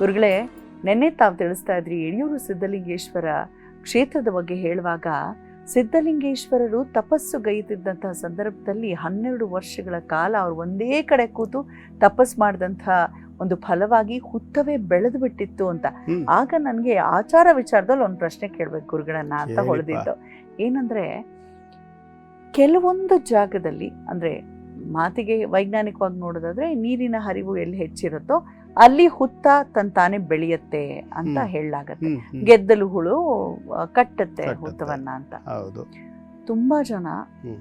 ಗುರುಗಳೇ ನೆನ್ನೆ ತಾವು ತಿಳಿಸ್ತಾ ಇದ್ರಿ ಯಡಿಯೂರು ಸಿದ್ಧಲಿಂಗೇಶ್ವರ ಕ್ಷೇತ್ರದ ಬಗ್ಗೆ ಹೇಳುವಾಗ ಸಿದ್ಧಲಿಂಗೇಶ್ವರರು ತಪಸ್ಸು ಗೈತಿದ್ದಂತಹ ಸಂದರ್ಭದಲ್ಲಿ ಹನ್ನೆರಡು ವರ್ಷಗಳ ಕಾಲ ಅವರು ಒಂದೇ ಕಡೆ ಕೂತು ತಪಸ್ಸು ಮಾಡಿದಂತಹ ಒಂದು ಫಲವಾಗಿ ಹುತ್ತವೇ ಬೆಳೆದು ಬಿಟ್ಟಿತ್ತು ಅಂತ. ಆಗ ನನಗೆ ಆಚಾರ ವಿಚಾರದಲ್ಲಿ ಒಂದು ಪ್ರಶ್ನೆ ಕೇಳಬೇಕು ಗುರುಗಳನ್ನ ಅಂತ. ಹೊಳೆದಿದ್ದು. ಏನಂದ್ರೆ ಕೆಲವೊಂದು ಜಾಗದಲ್ಲಿ ಅಂದ್ರೆ ಮಾತಿಗೆ ವೈಜ್ಞಾನಿಕವಾಗಿ ನೋಡೋದಾದ್ರೆ ನೀರಿನ ಹರಿವು ಎಲ್ಲಿ ಹೆಚ್ಚಿರುತ್ತೋ ಅಲ್ಲಿ ಹುತ್ತ ತಂತಾನೆ ಬೆಳೆಯುತ್ತೆ ಅಂತ. ಹೇಳಲಾಗತ್ತೆ. ಗೆದ್ದಲು ಹುಳು ಕಟ್ಟತ್ತೆ. ಹುತ್ತವನ್ನ ಅಂತ ಹೌದು ತುಂಬಾ ಜನ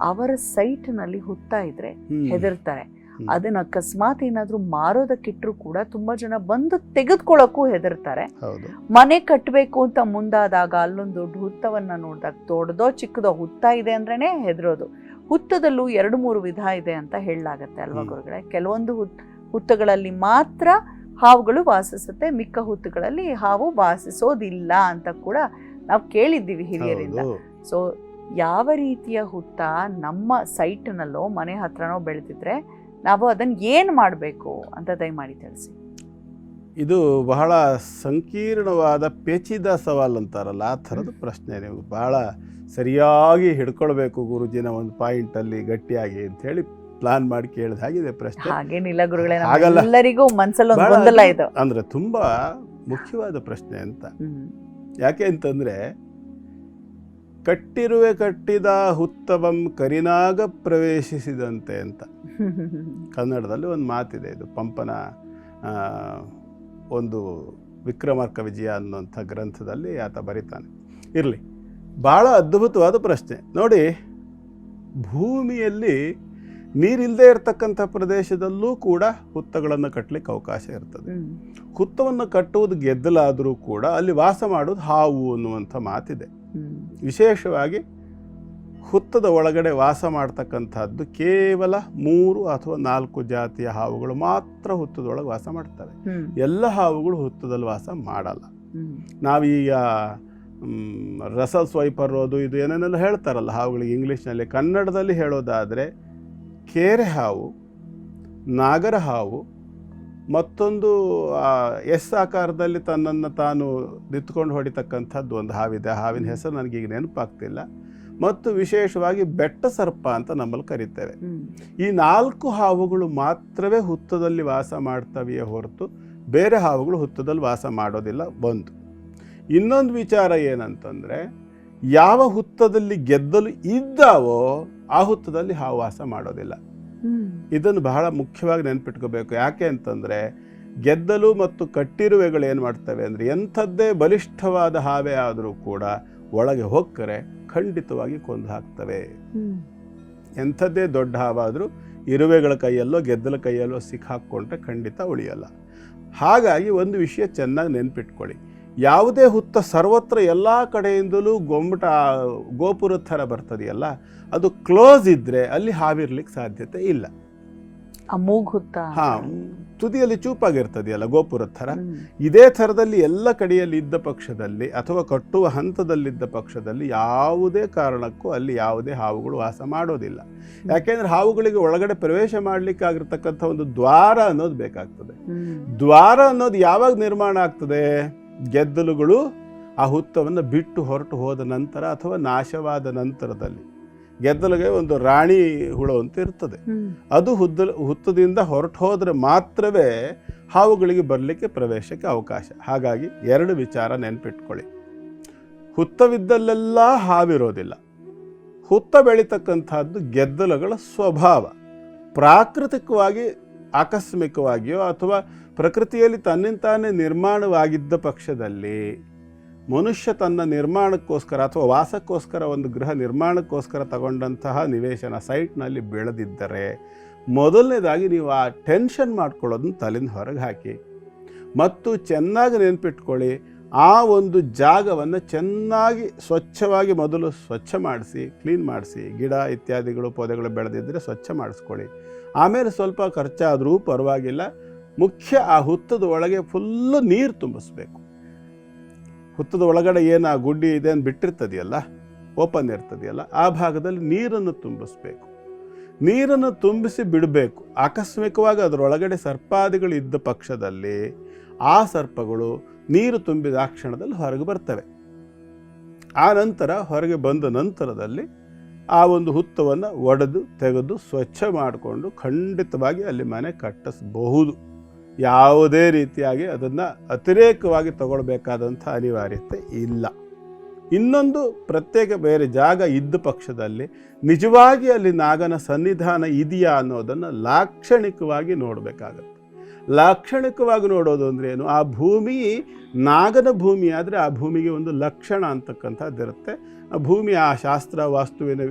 ಅವರ ಸೈಟ್ನಲ್ಲಿ ಹುತ್ತ ಇದ್ರೆ ಹೆದರ್ತಾರೆ. ಅದನ್ನ ಅಕಸ್ಮಾತ್ ಏನಾದ್ರೂ ಮಾರೋದಕ್ಕಿಟ್ರು ಕೂಡ ತುಂಬಾ ಜನ ಬಂದು ತೆಗೆದುಕೊಳ್ಳಕ್ಕೂ ಹೆದರ್ತಾರೆ ಹೌದು ಮನೆ ಕಟ್ಟಬೇಕು ಅಂತ ಮುಂದಾದಾಗ ಅಲ್ಲೊಂದು ದೊಡ್ಡ ಹುತ್ತವನ್ನ ನೋಡಿದಾಗ ದೊಡ್ಡದೋ ಚಿಕ್ಕದೋ ಹುತ್ತ ಇದೆ ಅಂದ್ರೇನೆ ಹೆದರೋದು ಹುತ್ತದಲ್ಲೂ ಎರಡು ಮೂರು ವಿಧ ಇದೆ ಅಂತ ಹೇಳಲಾಗತ್ತೆ ಅಲ್ವಾ. ಗುರುಗಳೇ ಕೆಲವೊಂದು ಹುತ್ ಹುತ್ತಗಳಲ್ಲಿ ಮಾತ್ರ ಹಾವುಗಳು ವಾಸಿಸುತ್ತೆ. ಮಿಕ್ಕ ಹುತ್ತುಗಳಲ್ಲಿ ಹಾವು ವಾಸಿಸೋದಿಲ್ಲ ಅಂತ ಕೂಡ ನಾವು ಕೇಳಿದ್ದೀವಿ ಹಿರಿಯರಿಂದ. ಸೊ ಯಾವ ರೀತಿಯ ಹುತ್ತ ನಮ್ಮ ಸೈಟ್ನಲ್ಲೋ ಮನೆ ಹತ್ರನೋ ಬೆಳೆದಿದ್ರೆ ನಾವು ಅದನ್ನು ಏನು ಮಾಡಬೇಕು ಅಂತ ದಯಮಾಡಿ ತಿಳಿಸಿ. ಇದು ಬಹಳ ಸಂಕೀರ್ಣವಾದ ಪೇಚಿದ ಸವಾಲ್ ಅಂತಾರಲ್ಲ ಆ ಥರದ ಪ್ರಶ್ನೆ ನೀವು ಬಹಳ ಸರಿಯಾಗಿ ಹಿಡ್ಕೊಳ್ಬೇಕು ಗುರುಜಿನ ಒಂದು ಪಾಯಿಂಟಲ್ಲಿ ಗಟ್ಟಿಯಾಗಿ ಅಂತೇಳಿ ಪ್ಲಾನ್ ಮಾಡಿ ಕೇಳಿದ. ಹಾಗಿದೆ ಪ್ರಶ್ನೆ. ಹಾಗೇನಿಲ್ಲ ಗುರುಗಳೇ ಆಗಲ್ಲ ಎಲ್ಲರಿಗೂ ಮನಸ್ಸಲ್ಲಿ ಒಂದು ಗೊಂದಲ ಇದು. ಅಂದ್ರೆ ತುಂಬಾ ಮುಖ್ಯವಾದ ಪ್ರಶ್ನೆ ಅಂತ. ಯಾಕೆ ಅಂತಂದ್ರೆ ಕಟ್ಟಿರುವೆ ಕಟ್ಟಿದ ಹುತ್ತವಂ ಕರಿನಾಗ ಪ್ರವೇಶಿಸಿದಂತೆ ಅಂತ. ಕನ್ನಡದಲ್ಲಿ ಒಂದು ಮಾತಿದೆ ಇದು ಪಂಪನ ಒಂದು ವಿಕ್ರಮಾರ್ಕ ವಿಜಯ ಅನ್ನುವಂಥ ಗ್ರಂಥದಲ್ಲಿ ಆತ ಬರೀತಾನೆ. ಇರಲಿ ಭಾಳ ಅದ್ಭುತವಾದ ಪ್ರಶ್ನೆ. ನೋಡಿ ಭೂಮಿಯಲ್ಲಿ ನೀರಿಲ್ಲದೆ ಇರತಕ್ಕಂಥ ಪ್ರದೇಶದಲ್ಲೂ ಕೂಡ ಹುತ್ತಗಳನ್ನು ಕಟ್ಟಲಿಕ್ಕೆ ಅವಕಾಶ ಇರ್ತದೆ. ಹುತ್ತವನ್ನು ಕಟ್ಟುವುದು ಗೆದ್ದಲಾದರೂ ಕೂಡ ಅಲ್ಲಿ ವಾಸ ಮಾಡೋದು ಹಾವು ಅನ್ನುವಂಥ ಮಾತಿದೆ. ವಿಶೇಷವಾಗಿ ಹುತ್ತದ ಒಳಗಡೆ ವಾಸ ಮಾಡ್ತಕ್ಕಂಥದ್ದು ಕೇವಲ ಮೂರು ಅಥವಾ ನಾಲ್ಕು ಜಾತಿಯ ಹಾವುಗಳು ಮಾತ್ರ ಹುತ್ತದೊಳಗೆ ವಾಸ ಮಾಡ್ತವೆ. ಎಲ್ಲ ಹಾವುಗಳು ಹುತ್ತದಲ್ಲಿ ವಾಸ ಮಾಡಲ್ಲ. ನಾವೀಗ ರಸಲ್ ಸ್ವೈಪರ್ ಅದು ಇದು ಏನೇನೆಲ್ಲ ಹೇಳ್ತಾರಲ್ಲ ಹಾವುಗಳಿಗೆ ಇಂಗ್ಲೀಷ್ನಲ್ಲಿ ಕನ್ನಡದಲ್ಲಿ ಹೇಳೋದಾದರೆ ಕೇರೆ ಹಾವು ನಾಗರ ಹಾವು ಮತ್ತೊಂದು ಎಸ್ ಆಕಾರದಲ್ಲಿ ತನ್ನನ್ನು ತಾನು ನಿಂತ್ಕೊಂಡು ಹೊಡಿತಕ್ಕಂಥದ್ದು ಒಂದು ಹಾವಿದೆ. ಆ ಹಾವಿನ ಹೆಸರು ನನಗೀಗ ನೆನಪಾಗ್ತಿಲ್ಲ. ಮತ್ತು ವಿಶೇಷವಾಗಿ ಬೆಟ್ಟ ಸರ್ಪ ಅಂತ ನಮ್ಮಲ್ಲಿ ಕರಿತೇವೆ. ಈ ನಾಲ್ಕು ಹಾವುಗಳು ಮಾತ್ರವೇ ಹುತ್ತದಲ್ಲಿ ವಾಸ ಮಾಡ್ತವೆಯೇ ಹೊರತು ಬೇರೆ ಹಾವುಗಳು ಹುತ್ತದಲ್ಲಿ ವಾಸ ಮಾಡೋದಿಲ್ಲ ಒಂದು ಇನ್ನೊಂದು ವಿಚಾರ ಏನಂತಂದರೆ ಯಾವ ಹುತ್ತದಲ್ಲಿ ಗೆದ್ದಲು ಇದ್ದಾವೋ ಆ ಹಾವಾಸ ಹಾವು ವಾಸ ಮಾಡೋದಿಲ್ಲ ಇದನ್ನು ಬಹಳ ಮುಖ್ಯವಾಗಿ ನೆನ್ಪಿಟ್ಕೋಬೇಕು. ಯಾಕೆ ಅಂತಂದರೆ ಗೆದ್ದಲು ಮತ್ತು ಕಟ್ಟಿರುವೆಗಳು ಏನು ಮಾಡ್ತವೆ ಅಂದರೆ ಎಂಥದ್ದೇ ಬಲಿಷ್ಠವಾದ ಹಾವೇ ಆದರೂ ಕೂಡ ಒಳಗೆ ಹೊಕ್ಕರೆ ಖಂಡಿತವಾಗಿ ಕೊಂದು ಹಾಕ್ತವೆ. ಎಂಥದ್ದೇ ದೊಡ್ಡ ಹಾವಾದರೂ ಇರುವೆಗಳ ಕೈಯಲ್ಲೋ ಗೆದ್ದಲ ಕೈಯಲ್ಲೋ ಸಿಕ್ಕಾಕ್ಕೊಂಡ್ರೆ ಖಂಡಿತ ಉಳಿಯಲ್ಲ. ಹಾಗಾಗಿ ಒಂದು ವಿಷಯ ಚೆನ್ನಾಗಿ ನೆನ್ಪಿಟ್ಕೊಳ್ಳಿ. ಯಾವುದೇ ಹುತ್ತ ಸರ್ವತ್ರ ಎಲ್ಲ ಕಡೆಯಿಂದಲೂ ಗೊಂಬಟ ಗೋಪುರದ ಥರ ಬರ್ತದೆಯಲ್ಲ ಅದು ಕ್ಲೋಸ್ ಇದ್ದರೆ ಅಲ್ಲಿ ಹಾವಿರ್ಲಿಕ್ಕೆ ಸಾಧ್ಯತೆ ಇಲ್ಲ. ಹುತ್ತ. ಹಾಂ ತುದಿಯಲ್ಲಿ ಚೂಪಾಗಿರ್ತದೆಯಲ್ಲ ಗೋಪುರದ ಥರ. ಇದೇ ಥರದಲ್ಲಿ ಎಲ್ಲ ಕಡೆಯಲ್ಲಿ ಇದ್ದ ಪಕ್ಷದಲ್ಲಿ ಅಥವಾ ಕಟ್ಟುವ ಹಂತದಲ್ಲಿದ್ದ ಪಕ್ಷದಲ್ಲಿ ಯಾವುದೇ ಕಾರಣಕ್ಕೂ ಅಲ್ಲಿ ಯಾವುದೇ ಹಾವುಗಳು ವಾಸ ಮಾಡೋದಿಲ್ಲ. ಯಾಕೆಂದ್ರೆ ಹಾವುಗಳಿಗೆ ಒಳಗಡೆ ಪ್ರವೇಶ ಮಾಡಲಿಕ್ಕಾಗಿರ್ತಕ್ಕಂಥ ಒಂದು ದ್ವಾರ ಅನ್ನೋದು ಬೇಕಾಗ್ತದೆ. ದ್ವಾರ ಅನ್ನೋದು ಯಾವಾಗ ನಿರ್ಮಾಣ ಆಗ್ತದೆ? ಗೆದ್ದಲುಗಳು ಆ ಹುತ್ತವನ್ನು ಬಿಟ್ಟು ಹೊರಟು ಹೋದ ನಂತರ ಅಥವಾ ನಾಶವಾದ ನಂತರದಲ್ಲಿ. ಗೆದ್ದಲಿಗೆ ಒಂದು ರಾಣಿ ಹುಳು ಅಂತ ಇರ್ತದೆ. ಅದು ಹುದ್ದ ಹುತ್ತದಿಂದ ಹೊರಟು ಹೋದರೆ ಮಾತ್ರವೇ ಹಾವುಗಳಿಗೆ ಬರಲಿಕ್ಕೆ ಪ್ರವೇಶಕ್ಕೆ ಅವಕಾಶ. ಹಾಗಾಗಿ ಎರಡು ವಿಚಾರ ನೆನಪಿಟ್ಕೊಳ್ಳಿ. ಹುತ್ತವಿದ್ದಲ್ಲೆಲ್ಲ ಹಾವಿರೋದಿಲ್ಲ. ಹುತ್ತ ಬೆಳೀತಕ್ಕಂಥದ್ದು ಗೆದ್ದಲುಗಳ ಸ್ವಭಾವ. ಪ್ರಾಕೃತಿಕವಾಗಿ ಆಕಸ್ಮಿಕವಾಗಿಯೋ ಅಥವಾ ಪ್ರಕೃತಿಯಲ್ಲಿ ತನ್ನಿಂತಾನೇ ನಿರ್ಮಾಣವಾಗಿದ್ದ ಪಕ್ಷದಲ್ಲಿ ಮನುಷ್ಯ ತನ್ನ ನಿರ್ಮಾಣಕ್ಕೋಸ್ಕರ ಅಥವಾ ವಾಸಕ್ಕೋಸ್ಕರ ಒಂದು ಗೃಹ ನಿರ್ಮಾಣಕ್ಕೋಸ್ಕರ ತಗೊಂಡಂತಹ ನಿವೇಶನ ಸೈಟ್ನಲ್ಲಿ ಬೆಳೆದಿದ್ದರೆ ಮೊದಲನೇದಾಗಿ ನೀವು ಆ ಟೆನ್ಷನ್ ಮಾಡ್ಕೊಳ್ಳೋದನ್ನ ತಲೆಯಿಂದ ಹೊರಗೆ ಹಾಕಿ. ಮತ್ತು ಚೆನ್ನಾಗಿ ನೆನ್ಪಿಟ್ಕೊಳ್ಳಿ, ಆ ಒಂದು ಜಾಗವನ್ನು ಚೆನ್ನಾಗಿ ಸ್ವಚ್ಛವಾಗಿ ಮೊದಲು ಸ್ವಚ್ಛ ಮಾಡಿಸಿ, ಕ್ಲೀನ್ ಮಾಡಿಸಿ, ಗಿಡ ಇತ್ಯಾದಿಗಳು, ಪೊದೆಗಳು ಬೆಳೆದಿದ್ದರೆ ಸ್ವಚ್ಛ ಮಾಡಿಸ್ಕೊಳ್ಳಿ. ಆಮೇಲೆ ಸ್ವಲ್ಪ ಖರ್ಚಾದರೂ ಪರವಾಗಿಲ್ಲ. ಮುಖ್ಯ ಆ ಹುತ್ತದ ಒಳಗೆ ಫುಲ್ಲು ನೀರು ತುಂಬಿಸ್ಬೇಕು. ಹುತ್ತದ ಒಳಗಡೆ ಏನು ಆ ಗುಡ್ಡಿ ಇದೆ ಅಂತ ಬಿಟ್ಟಿರ್ತದೆಯಲ್ಲ, ಓಪನ್ ಇರ್ತದೆಯಲ್ಲ, ಆ ಭಾಗದಲ್ಲಿ ನೀರನ್ನು ತುಂಬಿಸ್ಬೇಕು. ನೀರನ್ನು ತುಂಬಿಸಿ ಬಿಡಬೇಕು. ಆಕಸ್ಮಿಕವಾಗಿ ಅದರೊಳಗಡೆ ಸರ್ಪಾದಿಗಳು ಇದ್ದ ಪಕ್ಷದಲ್ಲಿ ಆ ಸರ್ಪಗಳು ನೀರು ತುಂಬಿದ ಆ ಕ್ಷಣದಲ್ಲಿ ಹೊರಗೆ ಬರ್ತವೆ. ಆ ನಂತರ ಹೊರಗೆ ಬಂದ ನಂತರದಲ್ಲಿ ಆ ಒಂದು ಹುತ್ತವನ್ನು ಒಡೆದು ತೆಗೆದು ಸ್ವಚ್ಛ ಮಾಡಿಕೊಂಡು ಖಂಡಿತವಾಗಿ ಅಲ್ಲಿ ಮನೆ ಕಟ್ಟಿಸಬಹುದು. ಯಾವುದೇ ರೀತಿಯಾಗಿ ಅದನ್ನು ಅತಿರೇಕವಾಗಿ ತಗೊಳ್ಬೇಕಾದಂಥ ಅನಿವಾರ್ಯತೆ ಇಲ್ಲ. ಇನ್ನೊಂದು ಪ್ರತ್ಯೇಕ ಬೇರೆ ಜಾಗ ಇದ್ದ ಪಕ್ಷದಲ್ಲಿ ನಿಜವಾಗಿ ಅಲ್ಲಿ ನಾಗನ ಸನ್ನಿಧಾನ ಇದೆಯಾ ಅನ್ನೋದನ್ನು ಲಾಕ್ಷಣಿಕವಾಗಿ ನೋಡಬೇಕಾಗತ್ತೆ. ಲಾಕ್ಷಣಿಕವಾಗಿ ನೋಡೋದು ಅಂದ್ರೆ ಏನು? ಆ ಭೂಮಿ ನಾಗನ ಭೂಮಿ ಆದರೆ ಆ ಭೂಮಿಗೆ ಒಂದು ಲಕ್ಷಣ ಅಂತಕ್ಕಂಥದ್ದಿರುತ್ತೆ. ಆ ಭೂಮಿ ಆ ಶಾಸ್ತ್ರ ವಾಸ್ತುವಿನ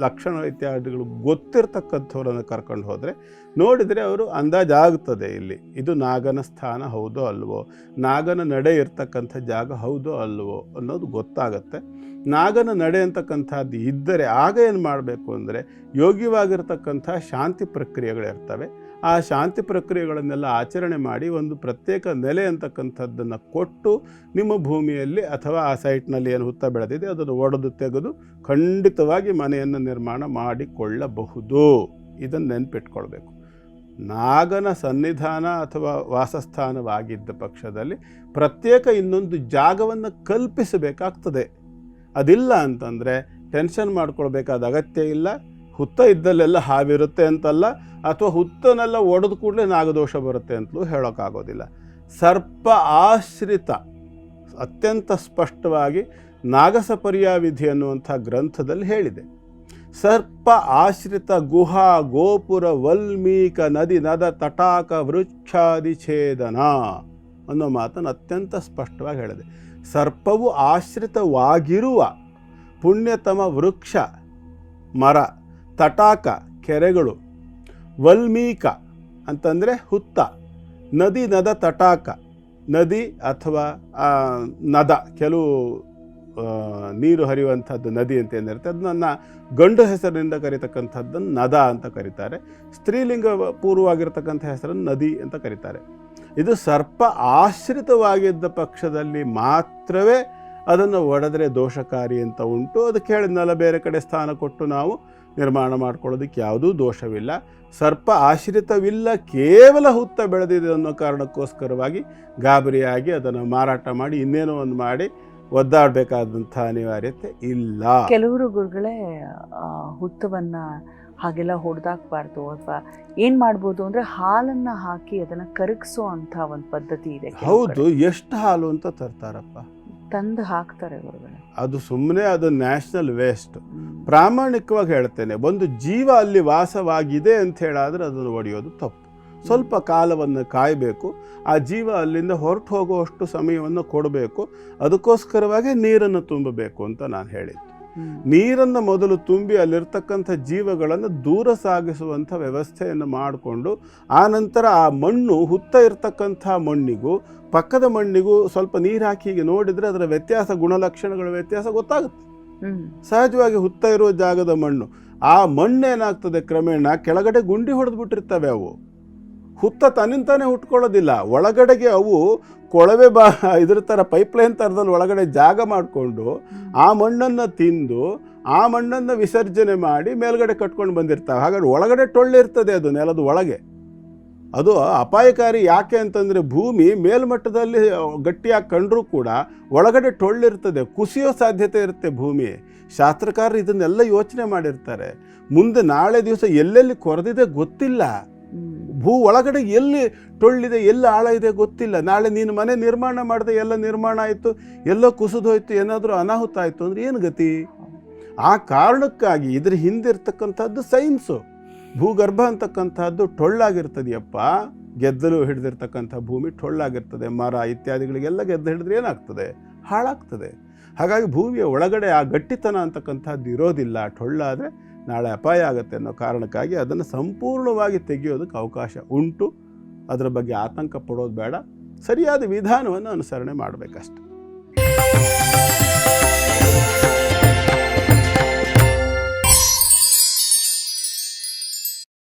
ಲಕ್ಷಣ ಇತ್ಯಾದಿಗಳು ಗೊತ್ತಿರ್ತಕ್ಕಂಥವ್ರನ್ನು ಕರ್ಕೊಂಡು ಹೋದರೆ ನೋಡಿದರೆ ಅವರು ಅಂದಾಜಾಗ್ತದೆ ಇಲ್ಲಿ. ಇದು ನಾಗನ ಸ್ಥಾನ ಹೌದೋ ಅಲ್ವೋ? ನಾಗನ ನಡೆ ಇರ್ತಕ್ಕಂಥ ಜಾಗ ಹೌದೋ ಅಲ್ವೋ ಅನ್ನೋದು ಗೊತ್ತಾಗತ್ತೆ. ನಾಗನ ನಡೆ ಅಂತಕ್ಕಂಥದ್ದು ಇದ್ದರೆ ಆಗ ಏನು ಮಾಡಬೇಕು ಅಂದರೆ ಯೋಗ್ಯವಾಗಿರ್ತಕ್ಕಂಥ ಶಾಂತಿ ಪ್ರಕ್ರಿಯೆಗಳಿರ್ತವೆ ಆ ಶಾಂತಿ ಪ್ರಕ್ರಿಯೆಗಳನ್ನೆಲ್ಲ ಆಚರಣೆ ಮಾಡಿ ಒಂದು ಪ್ರತ್ಯೇಕ ನೆಲೆ ಅಂತಕ್ಕಂಥದ್ದನ್ನು ಕೊಟ್ಟು ನಿಮ್ಮ ಭೂಮಿಯಲ್ಲಿ ಅಥವಾ ಆ ಸೈಟ್ನಲ್ಲಿ ಏನು ಹುತ್ತ ಬೆಳೆದಿದೆ ಅದನ್ನು ಒಡೆದು ತೆಗೆದು ಖಂಡಿತವಾಗಿ ಮನೆಯನ್ನು ನಿರ್ಮಾಣ ಮಾಡಿಕೊಳ್ಳಬಹುದು. ಇದನ್ನು ನೆನ್ಪಿಟ್ಕೊಳ್ಬೇಕು. ನಾಗನ ಸನ್ನಿಧಾನ ಅಥವಾ ವಾಸಸ್ಥಾನವಾಗಿದ್ದ ಪಕ್ಷದಲ್ಲಿ ಪ್ರತ್ಯೇಕ ಇನ್ನೊಂದು ಜಾಗವನ್ನು ಕಲ್ಪಿಸಬೇಕಾಗ್ತದೆ. ಅದಿಲ್ಲ ಅಂತಂದರೆ ಟೆನ್ಷನ್ ಮಾಡ್ಕೊಳ್ಬೇಕಾದ ಅಗತ್ಯ ಇಲ್ಲ. ಹುತ್ತ ಇದ್ದಲ್ಲೆಲ್ಲ ಹಾವಿರುತ್ತೆ ಅಂತಲ್ಲ ಅಥವಾ ಹುತ್ತನೆಲ್ಲ ಒಡೆದ ಕೂಡಲೇ ನಾಗದೋಷ ಬರುತ್ತೆ ಅಂತಲೂ ಹೇಳೋಕ್ಕಾಗೋದಿಲ್ಲ. ಸರ್ಪ ಆಶ್ರಿತ, ಅತ್ಯಂತ ಸ್ಪಷ್ಟವಾಗಿ ನಾಗಸಪರ್ಯ ವಿಧಿ ಅನ್ನುವಂಥ ಗ್ರಂಥದಲ್ಲಿ ಹೇಳಿದೆ. ಸರ್ಪ ಆಶ್ರಿತ ಗುಹಾ, ಗೋಪುರ, ವಲ್ಮೀಕ, ನದಿ, ನದ, ತಟಾಕ, ವೃಕ್ಷಾದಿ ಛೇದನ ಅನ್ನೋ ಮಾತನ್ನು ಅತ್ಯಂತ ಸ್ಪಷ್ಟವಾಗಿ ಹೇಳಿದೆ. ಸರ್ಪವು ಆಶ್ರಿತವಾಗಿರುವ ಪುಣ್ಯತಮ ವೃಕ್ಷ, ಮರ, ತಟಾಕ, ಕೆರೆಗಳು ವಲ್ಮೀಕ ಅಂತಂದರೆ ಹುತ್ತ, ನದಿ ನದ ತಟಾಕ, ನದಿ ಅಥವಾ ನದ, ಕೆಲವು ನೀರು ಹರಿಯುವಂಥದ್ದು ನದಿ ಅಂತ ಏನಿರುತ್ತೆ, ಅದನ್ನ ಗಂಡು ಹೆಸರಿನಿಂದ ಕರೀತಕ್ಕಂಥದ್ದನ್ನು ನದ ಅಂತ ಕರೀತಾರೆ. ಸ್ತ್ರೀಲಿಂಗ ಪೂರ್ವವಾಗಿರ್ತಕ್ಕಂಥ ಹೆಸರನ್ನು ನದಿ ಅಂತ ಕರೀತಾರೆ. ಇದು ಸರ್ಪ ಆಶ್ರಿತವಾಗಿದ್ದ ಪಕ್ಷದಲ್ಲಿ ಮಾತ್ರವೇ ಅದನ್ನು ಒಡೆದ್ರೆ ದೋಷಕಾರಿ ಅಂತ ಉಂಟು. ಅದಕ್ಕೆ ಹೇಳಿದ್ನಲ್ಲ ಬೇರೆ ಕಡೆ ಸ್ಥಾನ ಕೊಟ್ಟು ನಾವು ನಿರ್ಮಾಣ ಮಾಡ್ಕೊಳ್ಳೋದಕ್ಕೆ ಯಾವುದೂ ದೋಷವಿಲ್ಲ. ಸರ್ಪ ಆಶ್ರಿತವಿಲ್ಲ ಕೇವಲ ಹುತ್ತ ಬೆಳೆದಿದೆ ಅನ್ನೋ ಕಾರಣಕ್ಕೋಸ್ಕರವಾಗಿ ಗಾಬರಿಯಾಗಿ ಅದನ್ನು ಮಾರಾಟ ಮಾಡಿ ಇನ್ನೇನೋ ಒಂದು ಮಾಡಿ ಒದ್ದಾಡಬೇಕಾದಂಥ ಅನಿವಾರ್ಯತೆ ಇಲ್ಲ. ಕೆಲವರು ಗುರುಗಳೇ ಹುತ್ತವನ್ನು ಹಾಗೆಲ್ಲ ಹೊಡೆದಾಕ್ಬಾರ್ದು ಅಥವಾ ಏನು ಮಾಡ್ಬೋದು ಅಂದರೆ ಹಾಲನ್ನು ಹಾಕಿ ಅದನ್ನು ಕರಗಿಸೋ ಅಂಥ ಒಂದು ಪದ್ಧತಿ ಇದೆ ಹೌದು ಎಷ್ಟು ಹಾಲು ಅಂತ ತರ್ತಾರಪ್ಪ. ತಂದು ಹಾಕ್ತಾರೆ ಗುರುಗಳೇ. ಅದು ಸುಮ್ಮನೆ ಅದು ನ್ಯಾಷನಲ್ ವೇಸ್ಟ್. ಪ್ರಾಮಾಣಿಕವಾಗಿ ಹೇಳ್ತೇನೆ ಒಂದು ಜೀವ ಅಲ್ಲಿ ವಾಸವಾಗಿದೆ ಅಂತ ಹೇಳಾದರೆ ಅದನ್ನು ಒಡೆಯೋದು ತಪ್ಪು. ಸ್ವಲ್ಪ ಕಾಲವನ್ನು ಕಾಯಬೇಕು ಆ ಜೀವ ಅಲ್ಲಿಂದ ಹೊರಟು ಹೋಗುವಷ್ಟು ಸಮಯವನ್ನು ಕೊಡಬೇಕು ಅದಕ್ಕೋಸ್ಕರವಾಗಿ ನೀರನ್ನು ತುಂಬಬೇಕು ಅಂತ ನಾನು ಹೇಳಿದ್ದು. ನೀರನ್ನು ಮೊದಲು ತುಂಬಿ ಅಲ್ಲಿರ್ತಕ್ಕಂಥ ಜೀವಗಳನ್ನು ದೂರ ಸಾಗಿಸುವಂಥ ವ್ಯವಸ್ಥೆಯನ್ನು ಮಾಡಿಕೊಂಡು ಆ ನಂತರ ಆ ಮಣ್ಣು ಹುತ್ತ ಇರ್ತಕ್ಕಂಥ ಮಣ್ಣಿಗೂ ಪಕ್ಕದ ಮಣ್ಣಿಗೂ ಸ್ವಲ್ಪ ನೀರು ಹಾಕಿ ಹೀಗೆ ನೋಡಿದರೆ ಅದರ ವ್ಯತ್ಯಾಸ ಗುಣಲಕ್ಷಣಗಳ ವ್ಯತ್ಯಾಸ ಗೊತ್ತಾಗುತ್ತೆ. ಸಹಜವಾಗಿ ಹುತ್ತ ಇರುವ ಜಾಗದ ಮಣ್ಣು. ಆ ಮಣ್ಣು ಏನಾಗ್ತದೆ ಕ್ರಮೇಣ ಕೆಳಗಡೆ ಗುಂಡಿ ಹೊಡೆದು ಬಿಟ್ಟಿರ್ತವೆ ಅವು. ಹುತ್ತ ತನ್ನಿಂತಾನೆ ಹುಟ್ಕೊಳ್ಳೋದಿಲ್ಲ ಒಳಗಡೆಗೆ ಅವು ಕೊಳವೆ ಬಾ, ಇದ್ರ ಥರ ಪೈಪ್ಲೈನ್ ಥರದಲ್ಲಿ ಒಳಗಡೆ ಜಾಗ ಮಾಡಿಕೊಂಡು ಆ ಮಣ್ಣನ್ನು ತಿಂದು, ಆ ಮಣ್ಣನ್ನು ವಿಸರ್ಜನೆ ಮಾಡಿ ಮೇಲ್ಗಡೆ ಕಟ್ಕೊಂಡು ಬಂದಿರ್ತಾವೆ. ಹಾಗಾದ್ರೆ ಒಳಗಡೆ ಟೊಳ್ಳಿರ್ತದೆ ಅದು ನೆಲದ ಒಳಗೆ. ಅದು ಅಪಾಯಕಾರಿ ಯಾಕೆ ಅಂತಂದರೆ ಭೂಮಿ ಮೇಲ್ಮಟ್ಟದಲ್ಲಿ ಗಟ್ಟಿಯಾಗಿ ಕಂಡರೂ ಕೂಡ ಒಳಗಡೆ ಟೊಳ್ಳಿರ್ತದೆ ಕುಸಿಯೋ ಸಾಧ್ಯತೆ ಇರುತ್ತೆ ಭೂಮಿ ಶಾಸ್ತ್ರಕಾರರು ಇದನ್ನೆಲ್ಲ ಯೋಚನೆ ಮಾಡಿರ್ತಾರೆ. ಮುಂದೆ ನಾಳೆ ದಿವಸ ಎಲ್ಲೆಲ್ಲಿ ಕೊರೆದಿದೆ ಗೊತ್ತಿಲ್ಲ. ಭೂ ಒಳಗಡೆ ಎಲ್ಲಿ ಟೊಳ್ಳಿದೆ ಎಲ್ಲಿ ಆಳ ಇದೆ ಗೊತ್ತಿಲ್ಲ. ನಾಳೆ ನೀನು ಮನೆ ನಿರ್ಮಾಣ ಮಾಡಿದೆ ಎಲ್ಲ ನಿರ್ಮಾಣ ಆಯಿತು ಎಲ್ಲೋ ಕುಸಿದೋಯ್ತು ಏನಾದರೂ ಅನಾಹುತ ಆಯಿತು ಅಂದರೆ ಏನು ಗತಿ? ಆ ಕಾರಣಕ್ಕಾಗಿ ಇದ್ರ ಹಿಂದಿರ್ತಕ್ಕಂಥದ್ದು ಸೈನ್ಸು. ಭೂಗರ್ಭ ಅಂತಕ್ಕಂಥದ್ದು ಟೊಳ್ಳಾಗಿರ್ತದೆಯಪ್ಪ. ಗೆದ್ದಲು ಹಿಡಿದಿರ್ತಕ್ಕಂಥ ಭೂಮಿ ಟೊಳ್ಳಾಗಿರ್ತದೆ. ಮರ ಇತ್ಯಾದಿಗಳಿಗೆಲ್ಲ ಗೆದ್ದು ಹಿಡಿದ್ರೆ ಏನಾಗ್ತದೆ? ಹಾಳಾಗ್ತದೆ. ಹಾಗಾಗಿ ಭೂಮಿಯ ಒಳಗಡೆ ಆ ಗಟ್ಟಿತನ ಅಂತಕ್ಕಂಥದ್ದು ಇರೋದಿಲ್ಲ. ಟೊಳ್ಳಾದರೆ ನಾಳೆ ಅಪಾಯ ಆಗುತ್ತೆ ಅನ್ನೋ ಕಾರಣಕ್ಕಾಗಿ ಅದನ್ನು ಸಂಪೂರ್ಣವಾಗಿ ತೆಗೆಯೋದಕ್ಕೆ ಅವಕಾಶ ಉಂಟು. ಅದರ ಬಗ್ಗೆ ಆತಂಕ ಪಡೋದು ಬೇಡ. ಸರಿಯಾದ ವಿಧಾನವನ್ನು ಅನುಸರಣೆ ಮಾಡಬೇಕಷ್ಟೆ.